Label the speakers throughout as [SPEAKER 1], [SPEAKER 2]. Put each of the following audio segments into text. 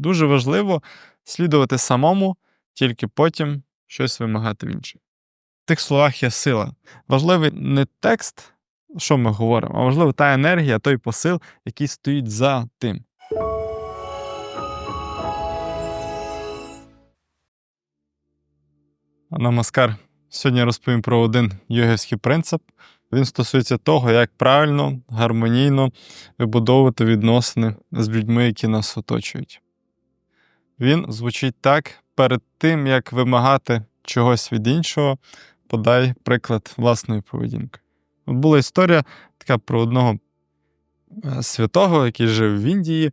[SPEAKER 1] Дуже важливо слідувати самому, тільки потім щось вимагати в інших. В тих словах є сила. Важливий не текст, що ми говоримо, а важливо та енергія, той посил, який стоїть за тим. Намаскар. Сьогодні розповім про один йогівський принцип. Він стосується того, як правильно, гармонійно вибудовувати відносини з людьми, які нас оточують. Він звучить так: перед тим, як вимагати чогось від іншого, подай приклад власної поведінки. От була історія така про одного е, святого, який жив в Індії,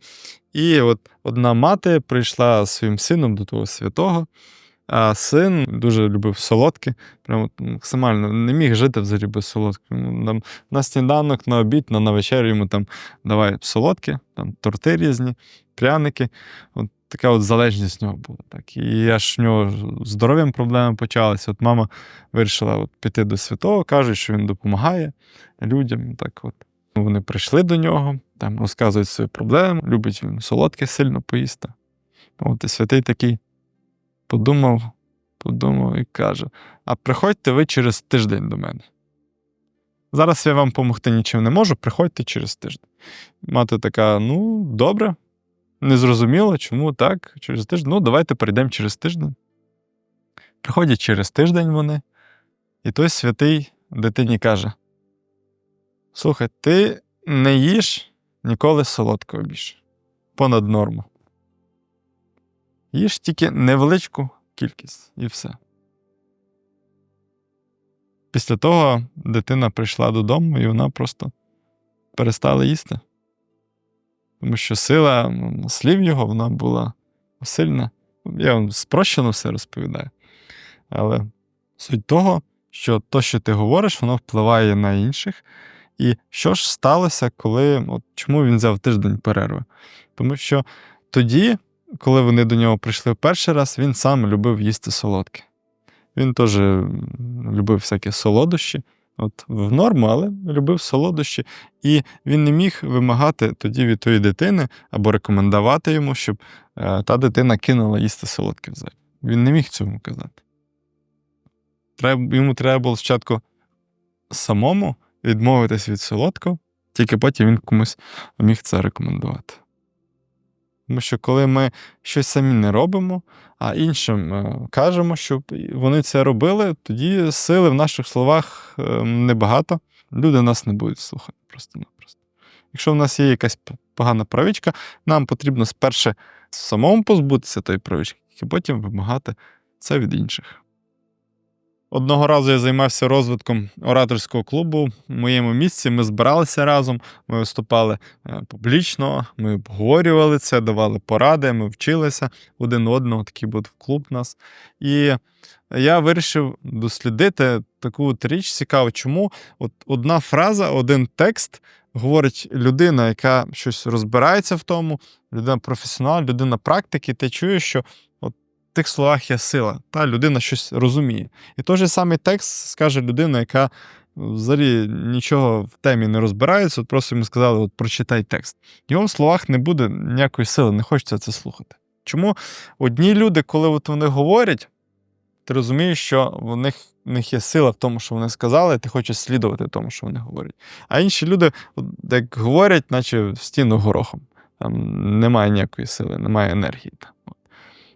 [SPEAKER 1] і от одна мати прийшла своїм сином до того святого. А син дуже любив солодке, прямо максимально не міг жити взагалі без солодкого. Ну, на сніданок, на обід, на, на вечерю йому там давай солодке, там торти різні, пряники. От така от залежність в нього була. Так. І аж в нього здоров'ям проблеми почалися. От мама вирішила от піти до святого, кажуть, що він допомагає людям. Так от. Вони прийшли до нього, там розказують свої проблеми, любить він солодке сильно поїсти. От і святий такий подумав, подумав і каже: А приходьте ви через тиждень до мене. Зараз я вам допомогти нічим не можу, приходьте через тиждень. Мати така: ну, добре, не зрозуміло, чому так, через тиждень. Ну, давайте прийдемо через тиждень. Приходять через тиждень вони, і той святий дитині каже: Слухай, ти не їж ніколи солодкого більше, понад норму. Їж тільки невеличку кількість і все. Після того дитина прийшла додому, і вона просто перестала їсти. Тому що сила ну, слів його вона була сильна. Я вам спрощено все розповідаю. Але суть того, що то, що ти говориш, воно впливає на інших. І що ж сталося, коли. От Чому він взяв тиждень перерви? Тому що тоді коли вони до нього прийшли перший раз, він сам любив їсти солодке. Він теж любив всякі солодощі, от в норму, але любив солодощі. І він не міг вимагати тоді від тої дитини або рекомендувати йому, щоб е, та дитина кинула їсти солодке взагалі. Він не міг цьому казати. Треба, Йому треба було спочатку самому відмовитись від солодкого, тільки потім він комусь міг це рекомендувати. Тому що коли ми щось самі не робимо, а іншим е, кажемо, щоб вони це робили, тоді сили в наших словах е, небагато. Люди нас не будуть слухати просто-напросто. Якщо в нас є якась погана правичка, нам потрібно спершу самому позбутися тої правички, і потім вимагати це від інших. Одного разу я займався розвитком ораторського клубу в моєму місці. Ми збиралися разом, ми виступали е, публічно, ми обговорювали це, давали поради, ми вчилися один одного, такий був клуб нас. І я вирішив дослідити таку от річ, цікаво, чому от одна фраза, один текст говорить людина, яка щось розбирається в тому, людина професіонал, людина практики, ти чуєш, що тих словах є сила. Та людина щось розуміє. І той же самий текст скаже людина, яка взагалі нічого в темі не розбирається, от просто йому сказали, от прочитай текст. Його в словах не буде ніякої сили, не хочеться це слухати. Чому одні люди, коли от вони говорять, ти розумієш, що в них в них є сила в тому, що вони сказали, і ти хочеш слідувати тому, що вони говорять. А інші люди, як говорять, наче в стіну горохом. Там немає ніякої сили, немає енергії.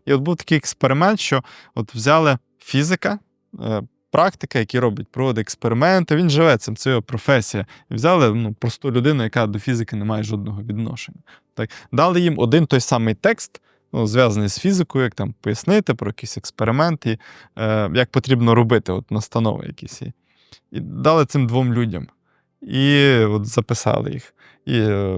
[SPEAKER 1] І от був такий експеримент, що от взяли фізика, е, практика, який робить, проводить експерименти, він живе цим, це його професія. І взяли ну, просту людину, яка до фізики не має жодного відношення. Так, Дали їм один той самий текст, ну, зв'язаний з фізикою, як там пояснити про якісь експерименти, е, як потрібно робити, от настанови якісь. І дали цим двом людям. І от записали їх. І е,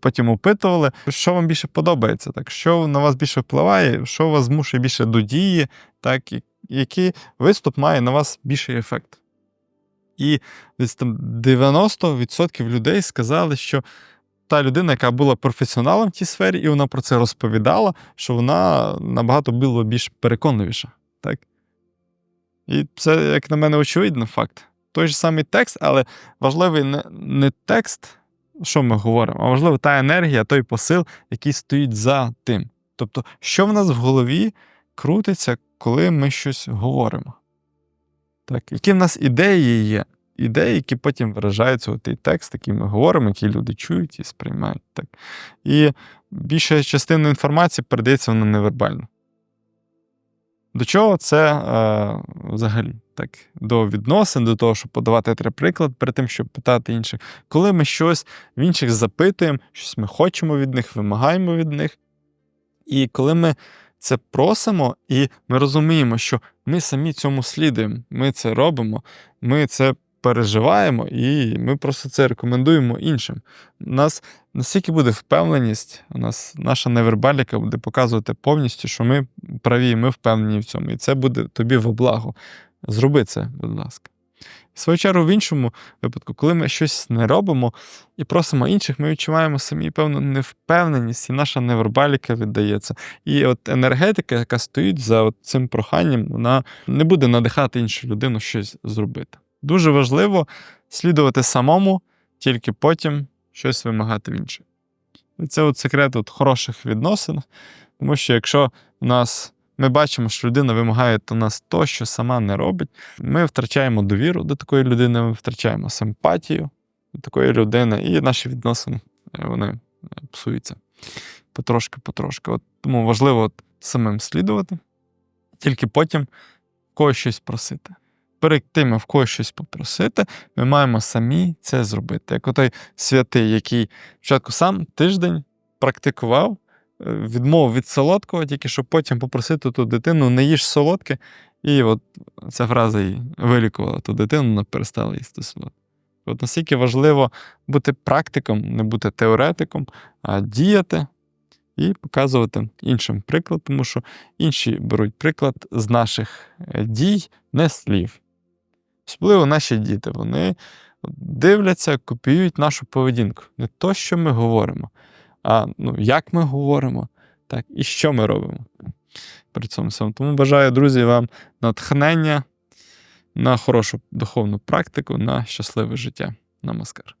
[SPEAKER 1] потім опитували, що вам більше подобається, так, що на вас більше впливає, що вас змушує більше до дії, так, який виступ має на вас більший ефект. І десь там 90% людей сказали, що та людина, яка була професіоналом в тій сфері, і вона про це розповідала, що вона набагато була більш переконливіша. Так? І це, як на мене, очевидно факт. Той же самий текст, але важливий не, не текст що ми говоримо? А важливо, та енергія, той посил, який стоїть за тим. Тобто, що в нас в голові крутиться, коли ми щось говоримо? Так, які в нас ідеї є? Ідеї, які потім виражаються у той текст, який ми говоримо, який люди чують і сприймають. Так. І більша частина інформації передається вона невербально. До чого це е, взагалі? Так, До відносин, до того, щоб подавати приклад перед тим, щоб питати інших. Коли ми щось в інших запитуємо, щось ми хочемо від них, вимагаємо від них. І коли ми це просимо, і ми розуміємо, що ми самі цьому слідуємо, ми це робимо, ми це переживаємо, і ми просто це рекомендуємо іншим. У нас настільки буде впевненість, у нас наша невербаліка буде показувати повністю, що ми праві, ми впевнені в цьому. І це буде тобі во благо. Зроби це, будь ласка. В свою чергу, в іншому випадку, коли ми щось не робимо і просимо інших, ми відчуваємо самі певну невпевненість, і наша невербаліка віддається. І от енергетика, яка стоїть за цим проханням, вона не буде надихати іншу людину щось зробити. Дуже важливо слідувати самому, тільки потім щось вимагати в інших. І це от секрет от хороших відносин, тому що якщо нас ми бачимо, що людина вимагає до нас то, що сама не робить, ми втрачаємо довіру до такої людини, ми втрачаємо симпатію до такої людини, і наші відносини е, вони е, псуються потрошки-потрошки. От Тому важливо от самим слідувати, тільки потім когось щось просити. Перед тим, в когось щось попросити, ми маємо самі це зробити. Як отой святий, який спочатку сам тиждень практикував, е, відмовив від солодкого, тільки щоб потім попросити ту дитину, не їж солодке. І от ця фраза їй вилікувала ту дитину, вона перестала їсти солодке. От наскільки важливо бути практиком, не бути теоретиком, а діяти і показувати іншим приклад, тому що інші беруть приклад з наших е, дій, не слів. Особливо наші діти, вони дивляться, копіюють нашу поведінку. Не то, що ми говоримо, а ну, як ми говоримо, так, і що ми робимо при цьому всьому. Тому бажаю, друзі, вам натхнення на хорошу духовну практику, на щасливе життя. Намаскар.